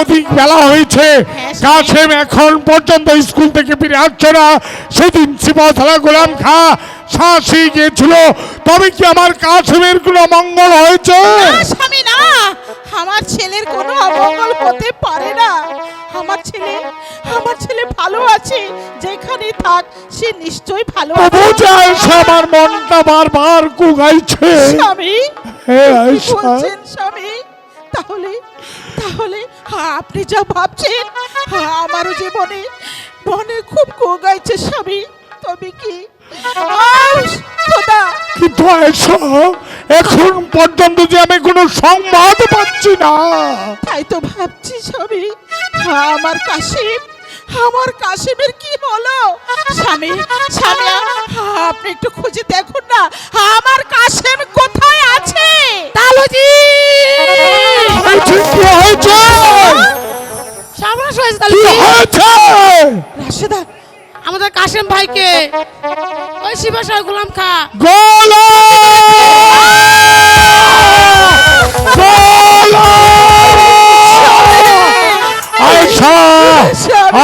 অধিক বেলা হয়েছে। কাশেম এখন পর্যন্ত স্কুল থেকে ফিরে আসছে না। সেদিন শিবতলা গোলাম খা শাসি গিয়েছিল। তবে কি আমার কাশেমের কোনো মঙ্গল হয়েছে? স্বামী না। আমার ছেলের কোনো অমঙ্গল হতে পারে না। আমার ছেলে আমার ছেলে ভালো আছে। যেখানে থাক সে নিশ্চয়ই ভালো আছে। আমার মনটা বারবার কুগাইছে। স্বামী হে কি আয়সা বলছেন স্বামী? তাহলে তাহলে হ্যাঁ, আপনি যা ভাবছেন আমারও জীবনে মনে খুব কোগাইছে স্বামী। তবে কি? কিন্তু এখন পর্যন্ত যে আমি কোনো সংবাদ পাচ্ছি না। তাই তো ভাবছি স্বামী আমার কাশিম আমার কাশিমের কি হলো? স্বামী স্বামী আপনি একটু খুঁজে দেখুন না আমার কাশিম কোথায় আছে? তালুজি! কি হয়েছে। সর্বনাশ হয়েছে কি তাহলে হয়েছে? রাশেদা আমাদের কাশেম ভাইকে। ওই শিবাসার গোলাম খা। গোলা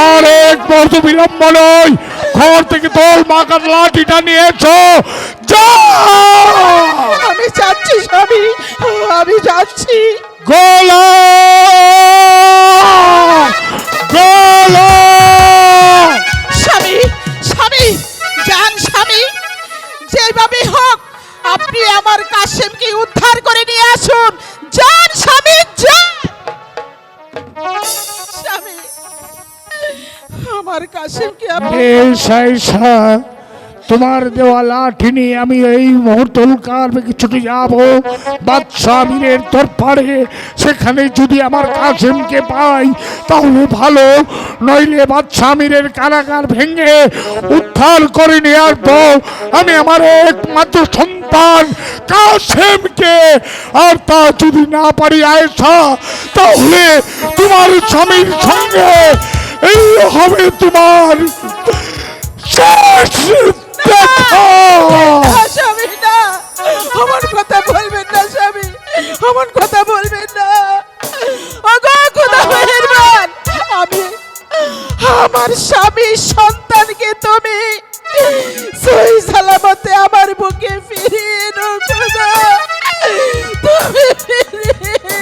আর এক মুহূর্ত বিলম্ব নয়। ঘর থেকে তোল মাকার লাঠিটা নিয়েছো। আমি যাচ্ছি স্বামী আমি যাচ্ছি। গোলা গোলা স্বামী স্বামী যান স্বামী যেভাবে হোক আপনি আমার কাশেমকে উদ্ধার করে নিয়ে আসুন। যান স্বামী যান! স্বামী আমার কাশেমকে আপনি তোমার দেওয়া লাঠি নিয়ে আমি এই মুহূর্তকার ছুটে যাব? বাদশাহ আমিরের দরবারে, সেখানে যদি আমার কাসেমকে পাই, তাহলে ভালো। নইলে বাদশাহ আমিরের কারাগার ভেঙে উদ্ধার করে নিয়ে আসব আমি আমার একমাত্র সন্তান কাসেমকে। আর তা যদি না পারি আয়সা তাহলে তোমার স্বামীর সঙ্গে এই হবে তোমার শেষ আমার কথা স্বামী। সন্তানকে তুমি সই সালামতে আমার বুকে ফিরিয়ে তুমি ফিরিয়ে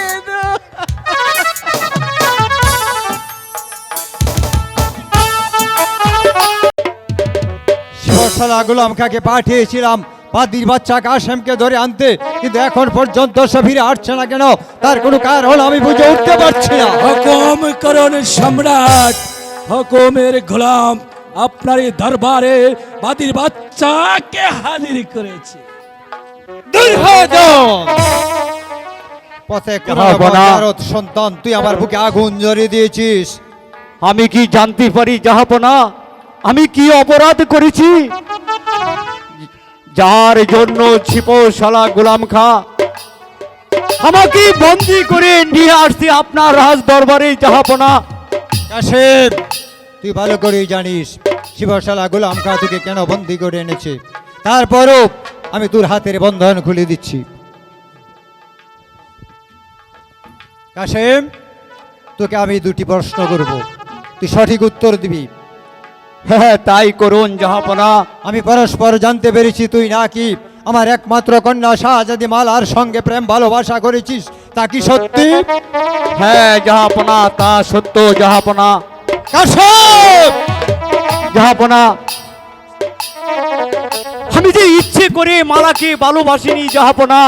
শিবশালা গোলাম পাঠিয়েছিলাম। পাদির বাচ্চা কাশেমকে ধরে আনতে। কিন্তু এখন পর্যন্ত সে ফিরে আসছে না কেন? তার কোনো কারণ আমি বুঝে উঠতে পারছি না। হুকুম করুন সম্রাট। হুকুমের গোলাম আপনার এই দরবারে বাদির বাচ্চাকে হাজির করেছে। দুর্যোধন! পথে কোনো যাব সন্তান তুই আমার বুকে আগুন জড়িয়ে দিয়েছিস। আমি কি জানতে পারি যাহাপনা আমি কি অপরাধ করেছি? যার জন্য ছিপশালা গোলাম খা আমাকে বন্দি করে নিয়ে আসছে আপনার রাজ দরবারে যাহাপনা কাশেম। তুই ভালো করেই জানিস শিবশালা গোলাম খা তোকে কেন বন্দি করে এনেছে? তারপরও আমি তোর হাতের বন্ধন খুলে দিচ্ছি। কাশেম তোকে আমি দুটি প্রশ্ন করব। তুই সঠিক উত্তর দিবি। হ্যাঁ তাই করুন যাহাপনা আমি পরস্পর জানতে পেরেছি, তুই নাকি? আমার একমাত্র কন্যা শাহজাদি মালার সঙ্গে প্রেম, ভালোবাসা করেছিস, তা কি সত্যি? হ্যাঁ যাহাপনা তা সত্য যাহাপনা কাশেম যাহাপনা আমি যে ইচ্ছে করে মালাকে ভালোবাসিনি যাহাপনা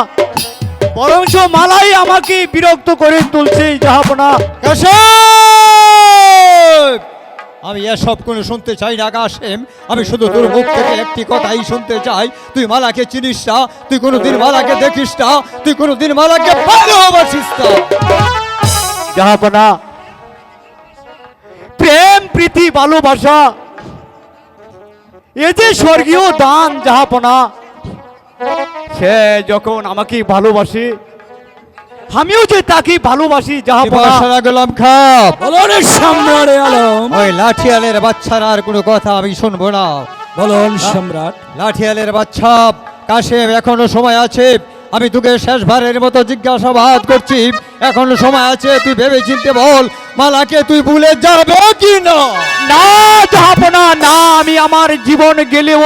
বরঞ্চ মালাই আমাকে বিরক্ত করে তুলছে যাহাপনা কাশেম আমি এসব কোনো শুনতে চাই না, কাশেম। আমি শুধু তোর মুখ থেকে একটি কথাই শুনতে চাই। তুই মালাকে চিনিস না, তুই কোনোদিন মালাকে দেখিস না, তুই কোনোদিন মালাকে ভালোবাসিস না যাহাপনা প্রেম, প্রীতি, ভালোবাসা, এ যে স্বর্গীয় দান যাহাপনা সে যখন আমাকে ভালোবাসে আমিও যে তাকে ভালোবাসি যাহাপনা বাসনা গোলাম খাপ। সম্রাট আলম। ওই লাঠিয়ালের বাচ্চার আর কোনো কথা আমি শুনব না। বলুন সম্রাট। লাঠিয়ালের বাচ্চা কাশেম এখনও সময় আছে। আমি তোকে শেষবারের মতো জিজ্ঞাসাবাদ করছি। এখন সময় আছে তুই ভেবে চিনতে বল মালাকে তুই ভুলে যাবে কি না না জাহাপনা না আমি আমার জীবন গেলেও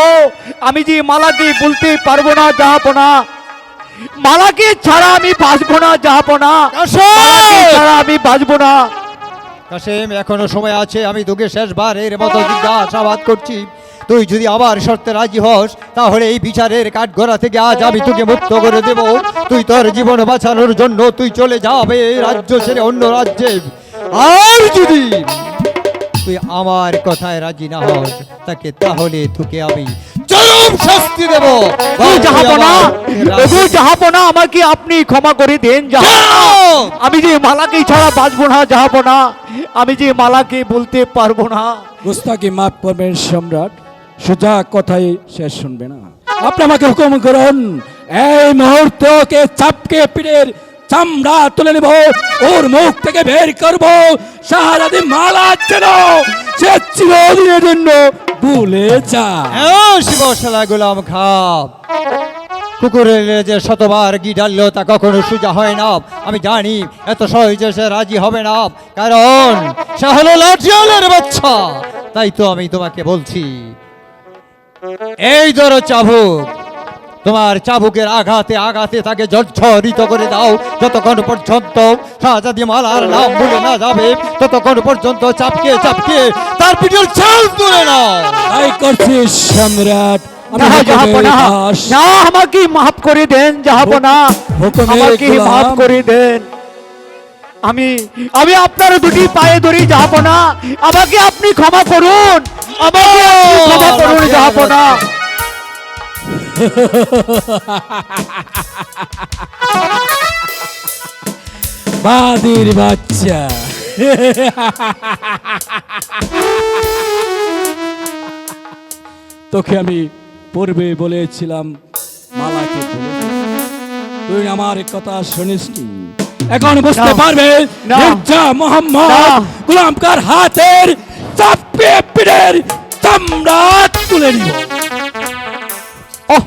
আমি যে মালাকে বলতে পারব না জাহাপনা মালাকে ছাড়া আমি বাঁচবো না জাহাপনা মালাকে ছাড়া আমি বাঁচবো না। কাসেম এখনও সময় আছে আমি তোকে শেষবারের মতো জিজ্ঞাসাবাদ করছি। তুই যদি আবার শর্তে রাজি হস তাহলে এই বিচারের কাঠগড়া থেকে আজ আমি তোকে মুক্ত করে দেব। তুই তোর জীবন বাঁচানোর জন্য তুই চলে যাবে এই রাজ্য ছেড়ে অন্য রাজ্যে। আর যদি তুই আমার কথায় রাজি না হস তাকে তাহলে তোকে আমি চরম শাস্তি দেব। জাহাপনা আমাকে আপনি ক্ষমা করে দেন আমি যে মালাকে ছাড়া বাঁচবো না জাহাপনা আমি যে মালাকে বলতে পারব না। গুস্তাকি মাফ করবেন সম্রাট সোজা কথাই শেষ শুনবে না। আপনি আমাকে হুকুম করুন এই মুহূর্তকে চাপকে পিড়ের চামড়া তুলে নেব ওর মুখ থেকে বের করব। শাহজাদি মালা যেন সে চিরদিনের জন্য ভুলে যা শিবশালা গোলাম খাপ কুকুরের যে শতবার গি ডাললেও তা কখনো সোজা হয় না। আমি জানি এত সহজে সে রাজি হবে না। কারণ সে হলো লাঠিয়ালের বাচ্চা। তাই তো আমি তোমাকে বলছি। এই ধরো চাবুক। তোমার চাবুকের আঘাতে আঘাতে তাকে জর্জরিত করে দাও। যতক্ষণ পর্যন্ত শাহজাদি মালার নাম ভুলে না যাবে ততক্ষণ পর্যন্ত চাপকে চাপকে তার পিঠের ছাল তুলে নাও। তাই করছিস সম্রাট। না আমাকে মাফ করে দেন হুকুমের আমাকে মাফ করে দেন। আমি আমি আপনার দুটি পায়ে ধরি জাহাপনা আমাকে আপনি ক্ষমা করুন। আমাকে আপনি ক্ষমা করুন জাহাপনা বাদির বাচ্চা তোকে আমি পূর্বে বলেছিলাম মালাকে। তুই আমার কথা শুনিসনি এখন বুঝতে। পারবে মোহাম্মদ। গোলামকার হাতের চাপে পিঠের চামড়া তুলে নিব ওহ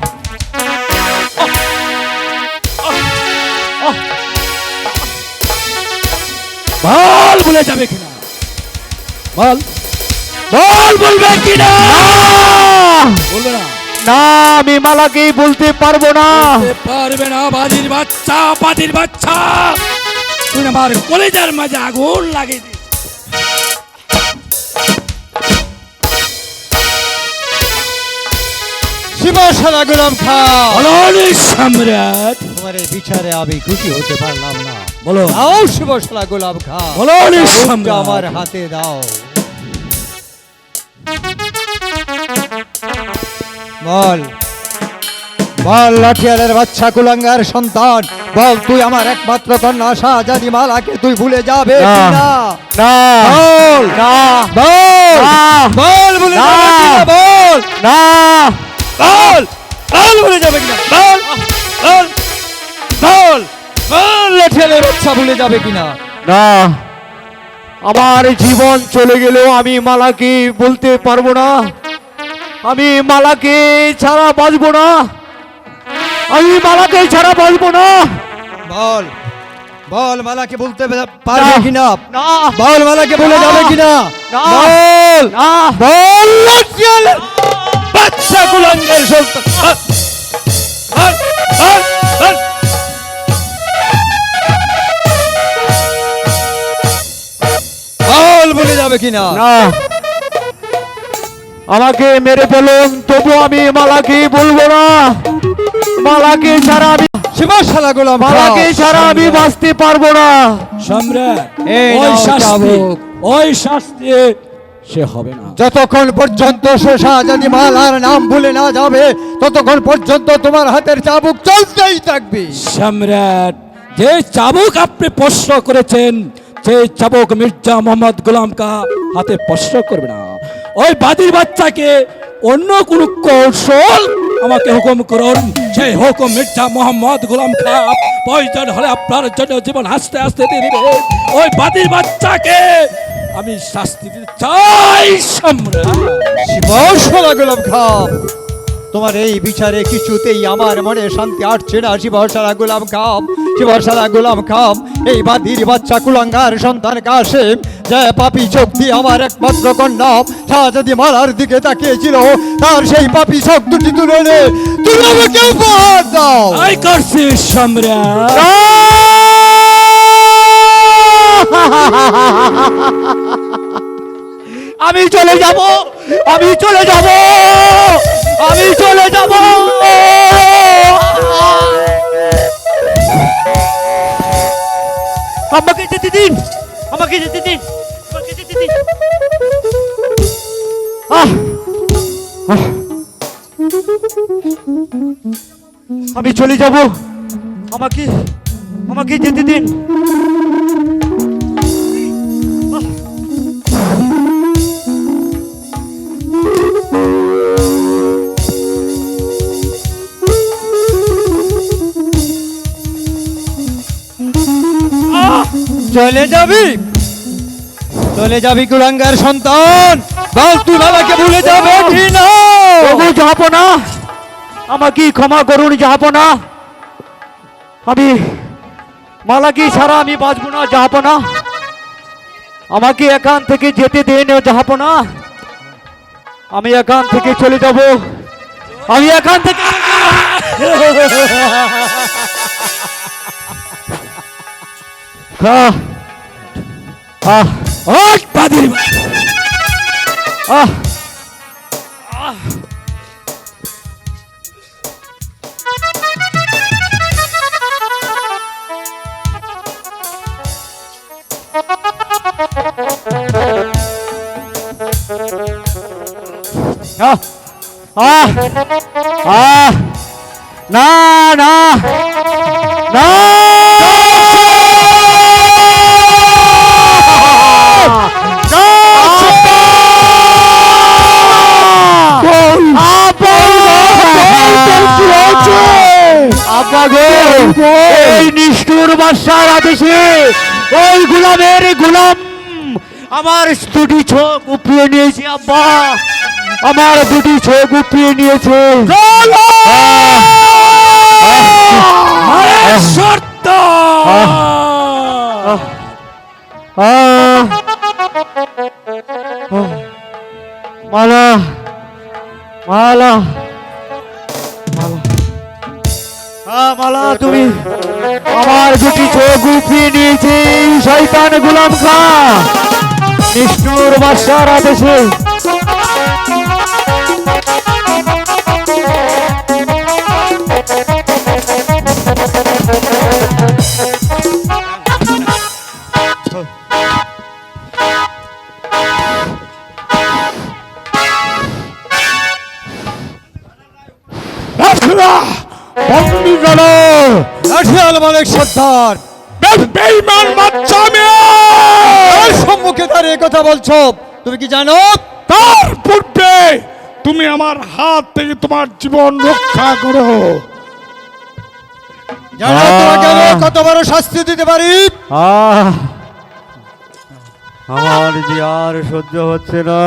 বল বলে যাবে কিনা? বল বল বলবে কিনা? বলবে না। না আমি মালাকে বলতে পারব না। পারবে না বাজির বাচ্চা পাটির বাচ্চা। তুই আমার কলেজার মাঝে আগুন লাগিয়ে শিবশালা গোলাম বলনি সম্রাট। তোমার এই বিচারে আমি খুশি হতে পারলাম না। বলো দাও শিবশালা গোলাপ খা বলনি আমার হাতে দাও। বল। বল লাঠিয়ালের বাচ্চা কুলাঙ্গার সন্তান। বল তুই আমার একমাত্র কন্যা শাহজাদি মালাকে তুই ভুলে যাবে না। বল। বল। বল? বল। না। বল! বল ভুলে যাবে কিনা? বল! বল! বল! বল লাঠিয়ালের বাচ্চা ভুলে যাবে কিনা? না। আমার জীবন চলে গেলেও আমি মালাকে বলতে পারব না। আমি মালাকে ছাড়া বাঁচবো না। আমি মালাকে ছাড়া বাঁচবো না। বল! বল মালাকে বলতে পারবে না। কিনা? না। বল মালাকে বলে যাবে কিনা? না। বল! না। বল! বাচ্চা কুলাঙ্গার সন্তান। বল, যাবে কিনা? না। আমাকে মেরে ফেলুন তবু আমি মালাকে বলব না। মালাকে ছাড়া আমি সীমাশালা গোলাম মালাকে। ছাড়া আমি বাঁচতে পারব না। সম্রাট এই ওই শাস্তি ওই শাস্তি। সে হবে না। যতক্ষণ পর্যন্ত সে শাহজাদি মালার নাম ভুলে না যাবে ততক্ষণ পর্যন্ত তোমার হাতের চাবুক চলতেই থাকবে। সম্রাট যে চাবুক আপনি প্রশ্ন করেছেন সেই চাবুক মির্জা মোহাম্মদ গোলাম কা হাতে প্রশ্ন করবে না। ওই বাদির বাচ্চাকে অন্য কোন কৌশল আমাকে হুকুম করুন সেই হুকুম মির্জা মোহাম্মদ গোলাম খা প্রয়োজন হলে আপনার জন্য জীবন হাসতে হাসতে দিয়ে দিবে। ওই বাদির বাচ্চাকে আমি শাস্তি দিতে চাই সম্রাট। শিবশালা গোলাম খাও তোমার এই বিচারে কিছুতেই আমার মনে শান্তি আসছে না শিবসারা গোলাম খাম শিবসারা গোলাম খাম এই বাদির বাচ্চা কুলাঙ্গার সন্তান কাশেম যে পাপি চোখ দিয়ে আমার একমাত্র কন্যা শাহজাদি মালার দিকে তাকিয়েছিল তার সেই পাপি চোখ দুটি তুলে নে। তুমি আমাকে উপহার দাও। আই করছিস সম্রাট। আমি চলে যাব! আমি চলে যাব! আমি চলে যাব! আমাকে যেতে দিন! আমাকে যেতে দিন! আমাকে! আমি চলে যাব! আমাকে আমাকে যেতে দিন! চলে যাবি? চলে যাবি কুলাঙ্গার সন্তান। বল তুই বাবাকে ভুলে যাবে না? প্রভু যাহাপনা আমাকে ক্ষমা করুন যাব না। আমি মালাকি ছাড়া আমি বাঁচব না যাহাপনা আমাকে এখান থেকে যেতে দেন না। আমি এখান থেকে চলে যাব। আমি এখান থেকে আহ। আহ। ওই বাদির। আহ। না। না। এই নিষ্ঠুর বাদশার আদেশে ওই গোলামের গোলাম। আমার দুটি চোখ উপড়িয়ে নিয়েছে আব্বা। আমার দুটি চোখ উপড়িয়ে নিয়েছে। শর্ত মালা মালা। মালা তুমি আমার দুটি চোখ উপড়িয়ে নিয়েছে শয়তান গুলাম খা। আদেশে। বন্দি করো লাঠিয়াল মালিক সর্দার। বে- বেঈমান বাচ্চা মেয়ে। সম্মুখে দাঁড়িয়ে কথা বলছো? তুমি কি জানো? তার পূর্বে তুমি আমার হাত থেকে তোমার জীবন রক্ষা করো। জানো তোমাকে আমি কত বড় শাস্তি দিতে পারি? আমার যে আর সহ্য হচ্ছে না।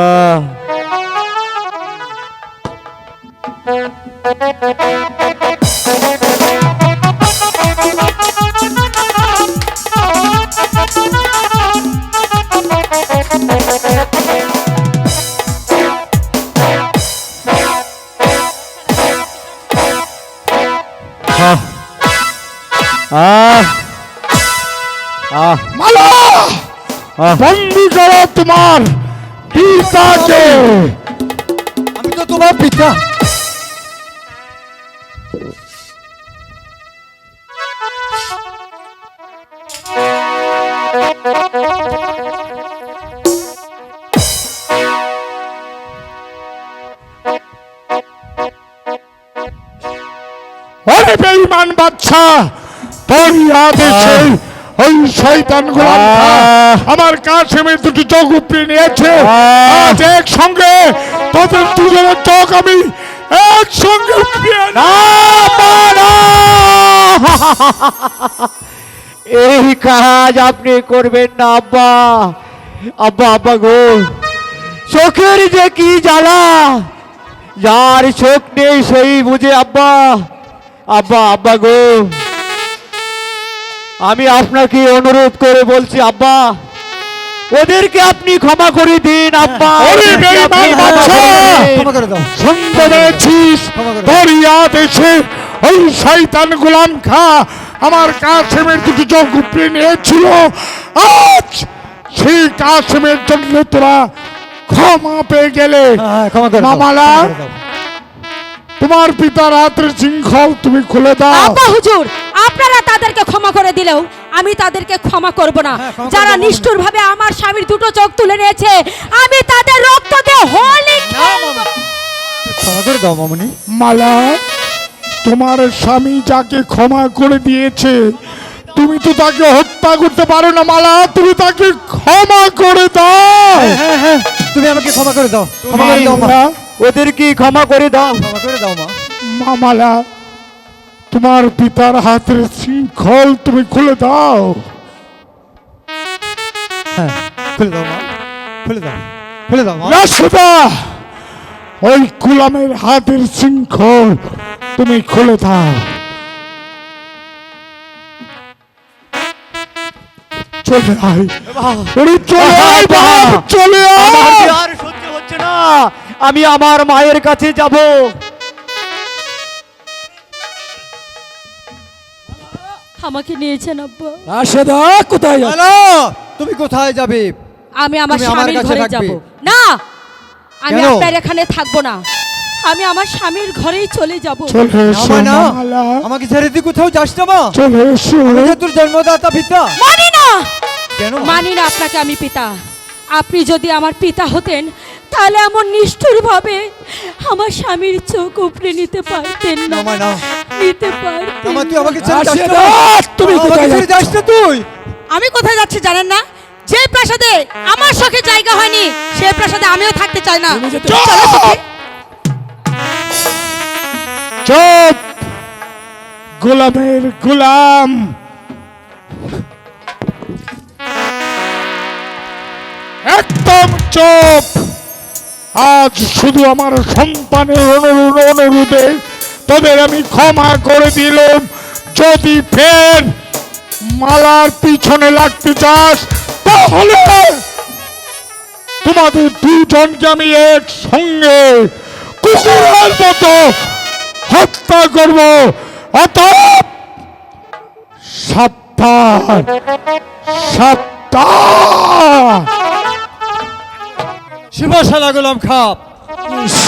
আহ। আহ। মালা! বন্দি করো তোমার পিতাকে আমি তো তোমার পিতা। বেঈমান বাচ্চা আদেশে ওই শয়তান গোলাম! আমার কাছেমের দুটি চোখ উপড়ে নিয়েছে! আজ একসঙ্গে তোদের দুজনের চোখ আমি একসঙ্গে উপড়িয়ে না, এই কাজ আপনি করবেন না আব্বা। আব্বা আব্বা গো। চোখের যে কি জ্বালা যার চোখ নেই সেই বুঝে আব্বা। আব্বা আব্বা গো। আমি আপনাকে অনুরোধ করে বলছি আব্বা ওদেরকে আপনি ক্ষমা করে দিন আব্বা। শুনতে পেয়েছিস দরিয়া দেশে ওই শয়তান গোলাম খা আমার কাসেমের দুটি চোখ উপড়ে নিয়েছিল। আজ সেই কাসেমের জন্য তোরা ক্ষমা পেয়ে গেলে। হ্যাঁ, ক্ষমা করে দাও, মামালা। তোমার পিতার হাতের শৃঙ্খল তুমি খুলে দাও। হুজুর আপনারা তাদেরকে ক্ষমা করে দিলেও আমি তাদেরকে ক্ষমা করব না। হ্যাঁ, যারা দাও, নিষ্ঠুর ভাবে আমার স্বামীর দুটো চোখ তুলে নিয়েছে আমি তাদের রক্ত দিয়ে হোলি ক্ষমা করে দাও মামনি। মালা তোমার স্বামী যাকে ক্ষমা করে দিয়েছে তুমি তো তাকে হত্যা করতে পারো না মালা তুমি তাকে ক্ষমা করে দাও। হ্যাঁ হ্যাঁ তুমি আমাকে ক্ষমা করে দাও ক্ষমা করে দাও মা। ওদেরকে ক্ষমা করে দাও ক্ষমা করে দাও। মা মা মালা তোমার পিতার হাতের শৃঙ্খল তুমি খুলে দাও। হ্যাঁ খুলে দাও মা খুলে দাও খুলে দাও রাশিদা ওই হাতের শৃঙ্খল তুমি খুলে দাও। চলে আয়। চলে আয় চলে আয়। আর সহ্য হচ্ছে না। আমি আমার মায়ের কাছে যাব। আমাকে নিয়েছেন আব্বা। রাশেদা কোথায় যাচ্ছ? হ্যালো তুমি কোথায় যাবে? আমি আমার তুমি আমার স্বামীর কাছে ঘরে যাব। থাকবে? না আমি কেন? আপনার এখানে থাকব না। আমি আমার স্বামীর ঘরেই চলে যাব। চলে না, না। আমাকে ছেড়ে দিয়ে কোথাও যাস না মা। চলে এসো আমি যে তোর জন্মদাতা পিতা। মানি না! কেন মা? মানি না আপনাকে আমি পিতা। আপনি যদি আমার পিতা হতেন তাহলে এমন নিষ্ঠুর ভাবে আমার স্বামীর চোখ উপড়ে নিতে পারতেন না। নিতে পারতেন আমার তুই আমাকে ছেড়ে যাস না। তুমি কোথায় ছেড়ে যাস না তুই? আমি কোথায় যাচ্ছি জানেন না? যে প্রাসাদে আমার শখে জায়গা হয়নি সে প্রাসাদে আমিও থাকতে চাই না। চলো সখী। চুপ! গোলামের গোলাম। একদম চুপ! আজ শুধু আমার সন্তানের অনুরোধ অনুরোধে তোদের আমি ক্ষমা করে দিলাম। যদি ফের মালার পিছনে লাগতে চাস, তাহলে তোমাদের দুজনকে আমি একসঙ্গে কুকুরের মতো হত্যা করব। অতএব সাবধান সাবধান। শিবশালা গোলাম খাপ।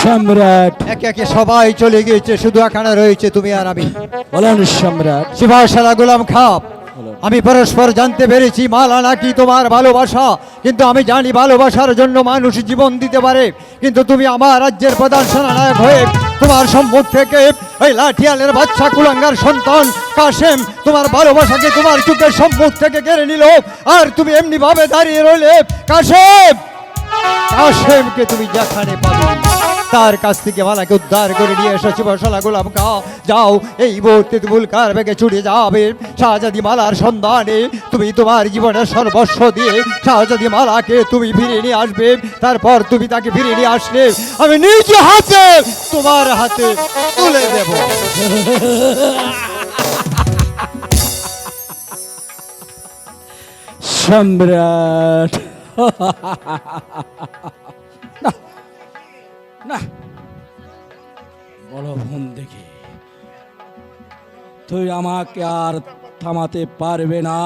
সম্রাট। একে একে সবাই চলে গিয়েছে শুধু এখানে রয়েছে তুমি আর আমি। বলেন সম্রাট। শিবশালা গোলাম খাপ। আমি পরস্পর জানতে পেরেছি মালা নাকি তোমার ভালোবাসা। কিন্তু আমি জানি ভালোবাসার জন্য মানুষ জীবন দিতে পারে। কিন্তু তুমি আমার রাজ্যের প্রধান সেনানায়ক হয়ে তোমার সম্মুখ থেকে ওই লাঠিয়ালের বাচ্চা কুলাঙ্গার সন্তান কাশেম তোমার ভালোবাসাকে তোমার চোখের সম্মুখ থেকে কেড়ে নিল। আর তুমি এমনি ভাবে দাঁড়িয়ে রইলে কাশেম! তুমি যেখানে পাবে, তার কাছ থেকে মালাকে উদ্ধার করে নিয়ে এসেছি বসলা গোলাম যাও, এই ছুটে যাবে, শাহজাদি মালার সন্ধানে তুমি তোমার জীবনের সর্বস্ব দিয়ে শাহজাদি মালাকে তুমি ফিরিয়ে নিয়ে আসবে, তারপর তুমি তাকে ফিরে নিয়ে আসলে আমি নিজ হাতে তোমার হাতে তুলে দেব। সম্রাট! না বলো দেখি। তুই আমাকে আর থামাতে পারবে না।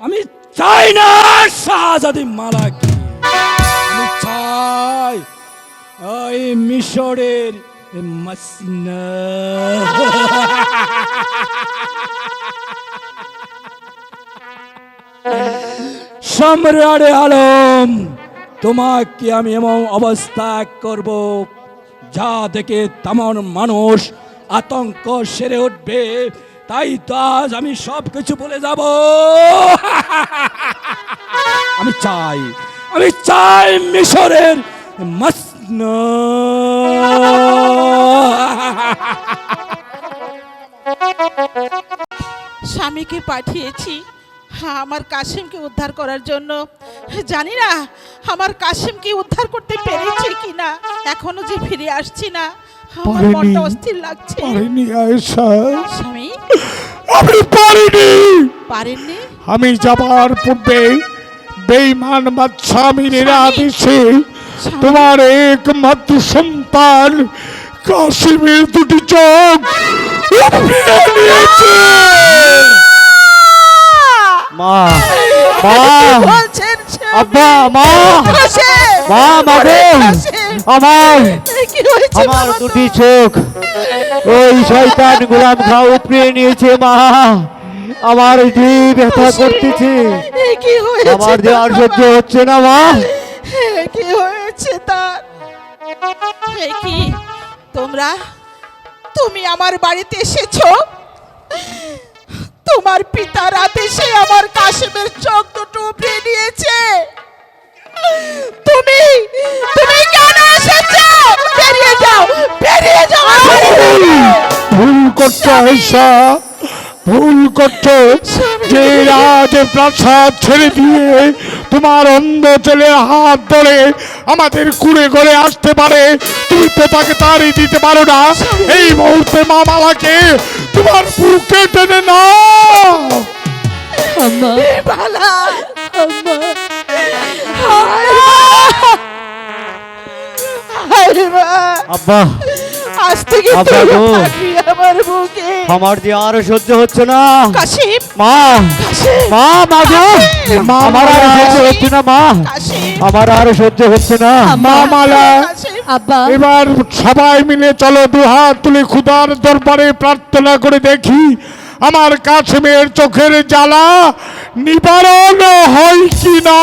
আমি চাই না শাহজাদি মালাকি। আমি চাই ওই মিশরের মাসনা সম্রাট আলম, তোমাকে আমি এমন অবস্থা করব যা দেখে তেমন মানুষ আতঙ্ক সেরে উঠবে। তাই তো আজ আমি সব কিছু বলে যাব। আমি চাই আমি চাই মিশরের মাসনা স্বামীকে পাঠিয়েছি। আমার কাশিমকে উদ্ধার করার জন্য। জানি না আমার কাশিমকে উদ্ধার করতে পেরেছি কিনা। এখনও যে ফিরে আসছি না আমার মনটা অস্থির লাগছে। পারিনি আয়েশা। স্বামী? আমি পারিনি। পারেননি? আমি যাবার পূর্বে বেইমান বাদশামীর আদেশে তোমার একমাত্র সন্তান কাশিমের দুটি চোখ নিয়েছে। মা মা বলছেন? আব্বা মা কাশিম! মা মাগো আমার কি হয়েছে আমার দুটি চোখ। ওই শয়তান গোলাম খা উপড়ে নিয়েছে মা। আমার যে ব্যথা করতেছে। আমার যে আর সহ্য হচ্ছে না মা। কি হয়েছে তার? কি? তোমরা তুমি আমার বাড়িতে এসেছ? তোমার পিতার সে আমার কাশিমের চোখ দুটো উপড়ে নিয়েছে তুমি তুমি কেন এসেছ? বেরিয়ে যাও বেরিয়ে যাও। ভুল করছ আয়েশা ভুল করছ। যে রাজ প্রাসাদ ছেড়ে দিয়ে তোমার অন্ধ ছেলে হাত ধরে আমাদের কুড়ে করে আসতে পারে। তুমি তো তাকে তাড়ি দিতে পারো না। এই মুহূর্তে মামালাকে তোমার বুকে টেনে আরে আব্বা। আজ থেকে আমার বুকে। আমার যে আর সহ্য হচ্ছে না। কাশিম মা কাশিম মা মা গো মা, আমার আর সহ্য হচ্ছে না মা। আমার আর সহ্য হচ্ছে না। মামালা কাশিম। আব্বা। এবার সবাই মিলে চলো দু হাত তুলে খুদার দরবারে প্রার্থনা করে দেখি আমার কাশ্মীর চোখের জ্বালা নিবারণ হয় কি না